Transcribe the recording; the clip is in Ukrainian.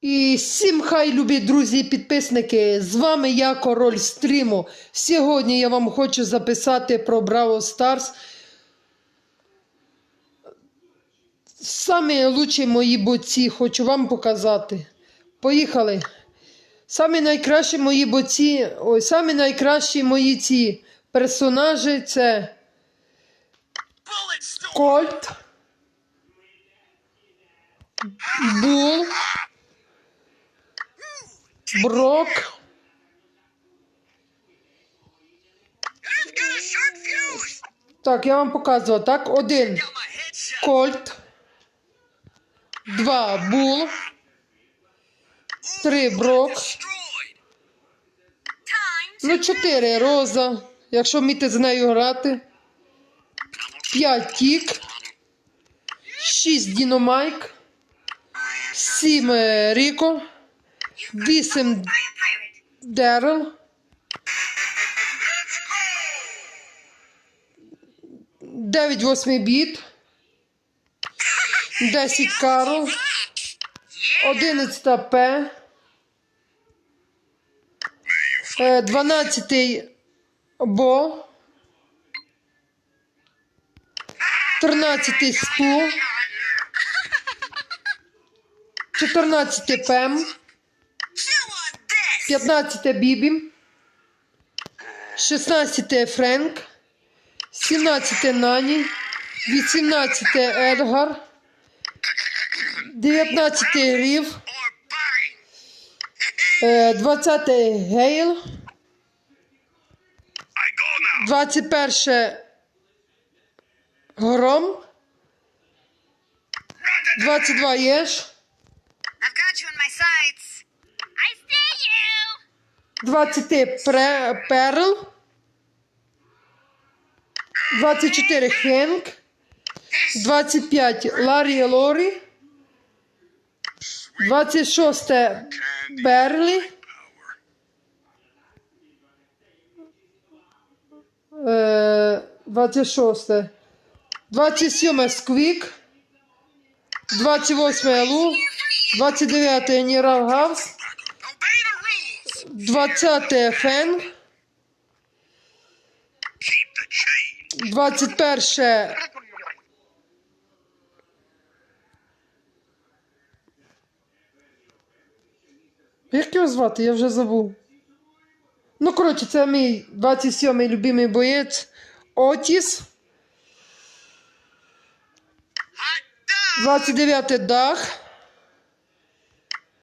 І всім хай, любі друзі і підписники! З вами я, король стріму. Сьогодні я вам хочу записати про Браво Старс. Самі лучші мої боці хочу вам показати. Поїхали. Самі найкращі мої боці, ой, самі найкращі мої ці персонажі це Кольт, Бул. Брок. Так, я вам показував. Так, один! Кольт. Два Бул. Три Брок. Ну, чотири Роза. Якщо вміти з нею грати. П'ять Тік. Шість Діномайк. Сім е, Ріко. Вісім Дерл. Дев'ять восьмий біт. Десять Карл. Одинадцята П. Е, Дванадцятий Бо. Тринадцятий Стул. Чотирнадцятий Пем. Chew on this! 15 Бібі, 16 Френк, 17 Нані, 18 Едгар, 19 Рів, Or е, 20 Гейл, I go now! 21 Гром, 22 Єш, 20 Пре, Перл, 24 Хенк, 25 Ларі Лорі, 26 Берлі, е, 26, 27 Сквік, 28 Лу, 29 Нірал Гавс! 20 Фенг, Keep the 21 Як його звати? Я вже забув. Ну, коротше, це мій 27-й любимий боєць Отіс. Hot dog! 29 Дах.